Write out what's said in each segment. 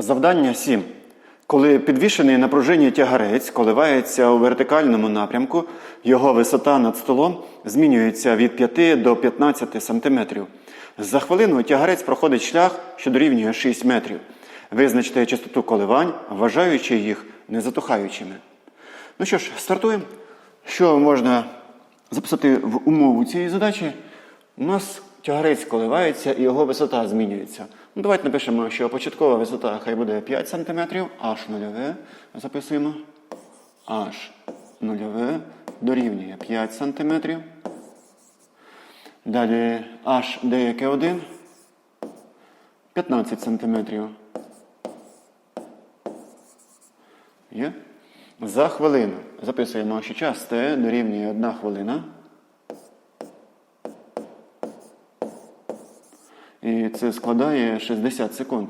Завдання 7. Коли підвішений на тягарець коливається у вертикальному напрямку, його висота над столом змінюється від 5 до 15 см. За хвилину тягарець проходить шлях, що дорівнює 6 метрів. Визначте частоту коливань, вважаючи їх незатухаючими. Ну що ж, стартуємо. Що можна записати в умову цієї задачі? У нас тягарець коливається і його висота змінюється. Ну, давайте напишемо, що початкова висота хай буде 5 см, h нульове. Записуємо. h нульове дорівнює 5 см. Далі h деяке 1. 15 см. Є? За хвилину. Записуємо, що час t дорівнює 1 хвилина. І це складає 60 секунд.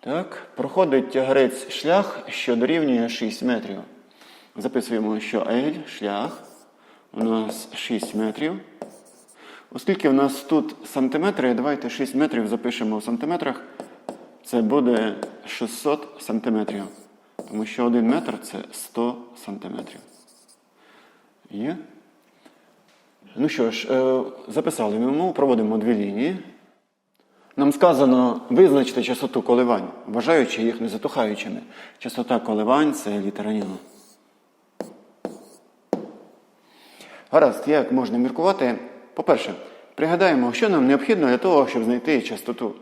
Так, проходить тягарець шлях, що дорівнює 6 метрів. Записуємо, що L шлях у нас 6 метрів. Оскільки у нас тут сантиметри, давайте 6 метрів запишемо в сантиметрах. Це буде 600 сантиметрів. Тому що 1 метр це 100 сантиметрів. Є? Ну що ж, е, записали ми проводимо дві лінії. Нам сказано визначити частоту коливань, вважаючи їх незатухаючими. Частота коливань це літера Ні. Гаразд, як можна міркувати? По-перше, пригадаємо, що нам необхідно для того, щоб знайти частоту.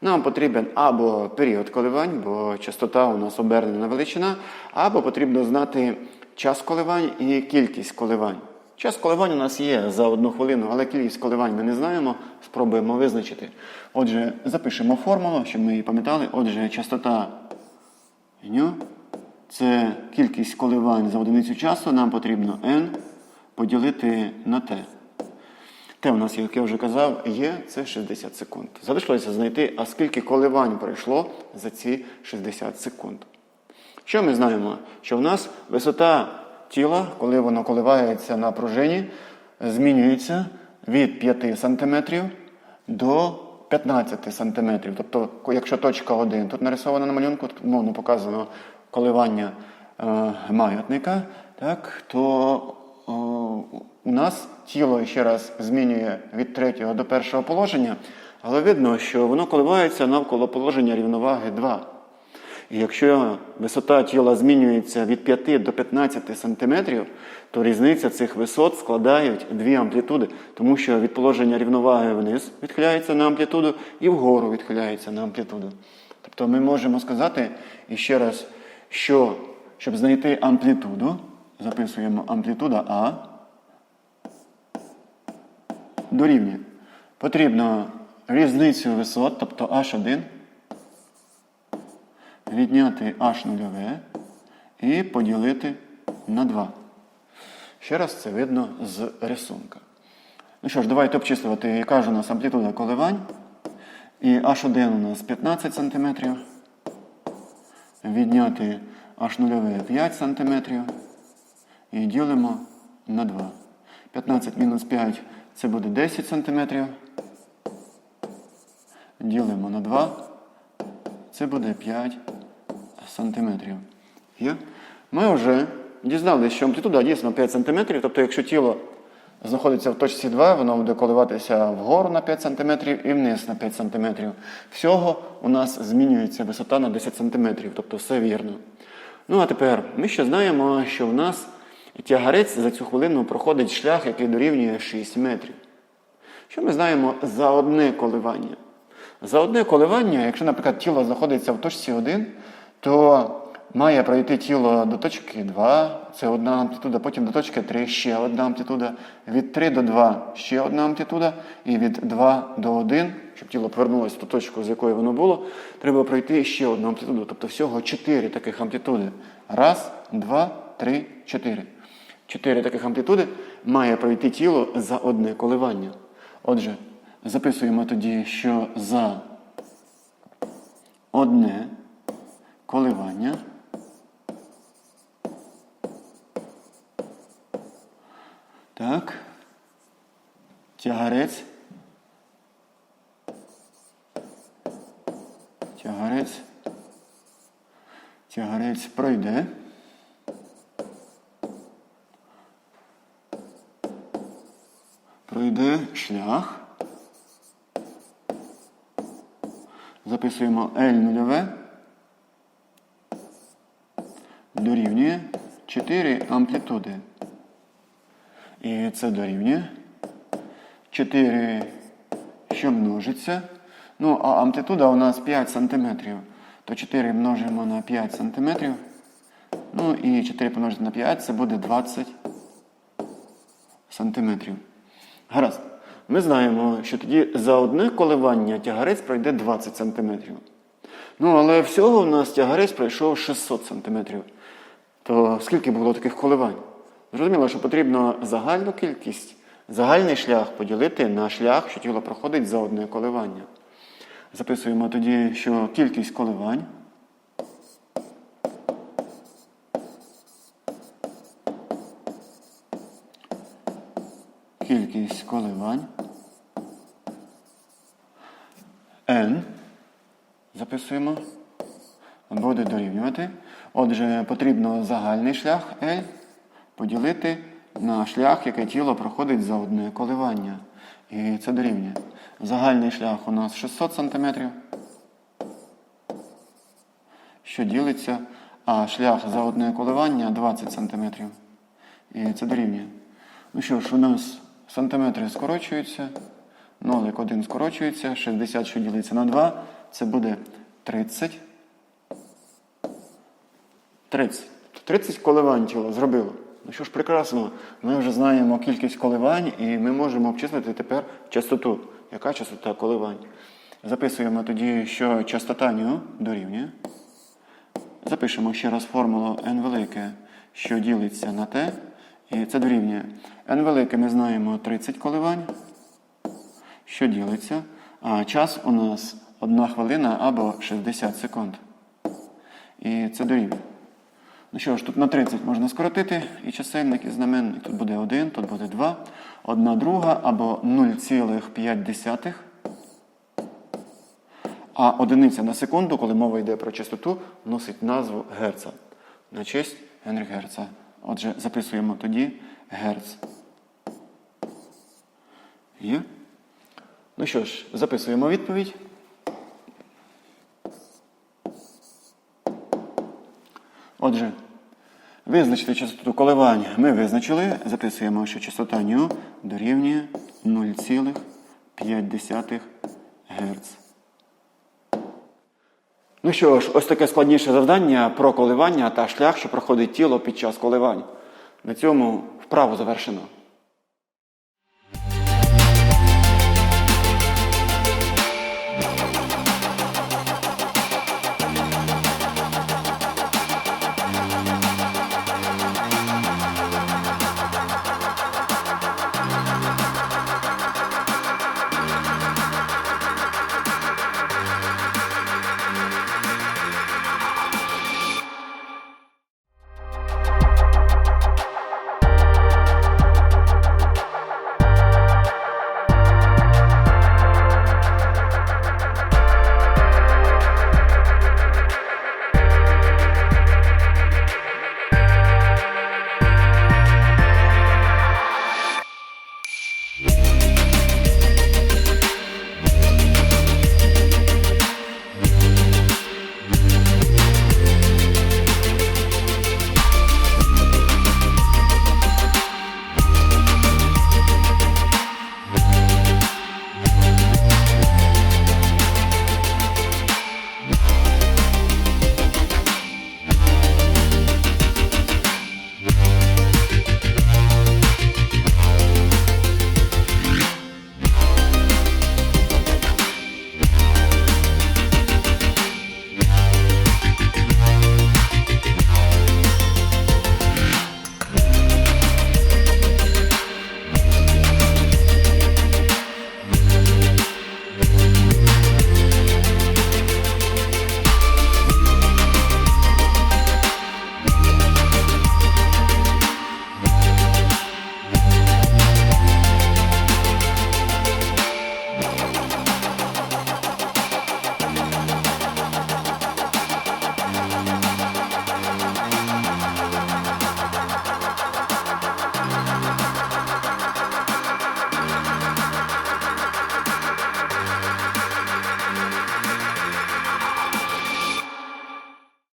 Нам потрібен або період коливань, бо частота у нас обернена величина, або потрібно знати час коливань і кількість коливань. Час коливань у нас є за одну хвилину, але кількість коливань ми не знаємо, спробуємо визначити. Отже, запишемо формулу, щоб ми її пам'ятали. Отже, частота ню це кількість коливань за одиницю часу. Нам потрібно n поділити на t. Те у нас, як я вже казав, є це 60 секунд. Залишилося знайти, а скільки коливань пройшло за ці 60 секунд. Що ми знаємо? Що в нас висота тіла, коли воно коливається на пружині, змінюється від 5 см до 15 см. Тобто, якщо точка 1 тут нарисована на малюнку, тут умовно показано коливання е, маятника, так, то о, у нас тіло ще раз змінює від третього до першого положення, але видно, що воно коливається навколо положення рівноваги 2. І якщо висота тіла змінюється від 5 до 15 см, то різниця цих висот складають дві амплітуди, тому що від положення рівноваги вниз відхиляється на амплітуду і вгору відхиляється на амплітуду. Тобто ми можемо сказати іще раз, що щоб знайти амплітуду, записуємо амплітуда А дорівнює. Потрібно різницю висот, тобто H1 відняти h нульове і поділити на 2. Ще раз це видно з рисунка. Ну що ж, давайте обчислювати, яка ж у нас амплітуда коливань. І h1 у нас 15 см. Відняти h нульове 5 см. І ділимо на 2. 15 мінус 5 це буде 10 см. Ділимо на 2. Це буде 5 сантиметрів. Ми вже дізналися, що амплітуда дійсно 5 см, тобто, якщо тіло знаходиться в точці 2, воно буде коливатися вгору на 5 см і вниз на 5 см. Всього у нас змінюється висота на 10 см, тобто все вірно. Ну а тепер ми ще знаємо, що в нас тягарець за цю хвилину проходить шлях, який дорівнює 6 метрів. Що ми знаємо за одне коливання? За одне коливання, якщо, наприклад, тіло знаходиться в точці 1, то має пройти тіло до точки 2, це одна амплітуда, потім до точки 3 ще одна амплітуда, від 3 до 2 ще одна амплітуда, і від 2 до 1, щоб тіло повернулося в ту точку, з якої воно було, треба пройти ще одну амплітуду. Тобто всього 4 таких амплітуди. Раз, два, три, чотири. Чотири таких амплітуди має пройти тіло за одне коливання. Отже, записуємо тоді, що за одне коливання так, тягарець Тягарець. Тягарець пройде. Пройде шлях. Записуємо L нульове. Дорівнює 4 амплітуди. І це дорівнює 4, що множиться. Ну, а амплітуда у нас 5 см. То 4 множимо на 5 см. Ну і 4 помножити на 5 це буде 20 сантиметрів. Гаразд. Ми знаємо, що тоді за одне коливання тягарець пройде 20 см. Ну, але всього у нас тягарець пройшов 600 см. То скільки було таких коливань? Зрозуміло, що потрібно загальну кількість, загальний шлях поділити на шлях, що тіло проходить за одне коливання. Записуємо тоді, що кількість коливань кількість коливань n записуємо, буде дорівнювати. Отже, потрібно загальний шлях L поділити на шлях, яке тіло проходить за одне коливання. І це дорівнює. Загальний шлях у нас 600 см, що ділиться, а шлях за одне коливання 20 см. І це дорівнює. Ну що ж, у нас сантиметри скорочуються, нолик один скорочується, 60, що ділиться на 2, це буде 30. 30. 30 коливань тіло зробило. Ну що ж прекрасно, ми вже знаємо кількість коливань і ми можемо обчислити тепер частоту. Яка частота коливань? Записуємо тоді, що частота ню дорівнює. Запишемо ще раз формулу n велике, що ділиться на t. І це дорівнює. n велике ми знаємо 30 коливань, що ділиться. А час у нас 1 хвилина або 60 секунд. І це дорівнює. Ну що ж, тут на 30 можна скоротити і чисельник, і знаменник. Тут буде 1, тут буде 2, 1 друга або 0,5. А одиниця на секунду, коли мова йде про частоту, носить назву Герца. На честь Генрі Герца. Отже, записуємо тоді Герц. Є? Ну що ж, записуємо відповідь. Отже, визначити частоту коливань ми визначили. Записуємо, що частота ню дорівнює 0,5 Гц. Ну що ж, ось таке складніше завдання про коливання та шлях, що проходить тіло під час коливань. На цьому вправу завершено.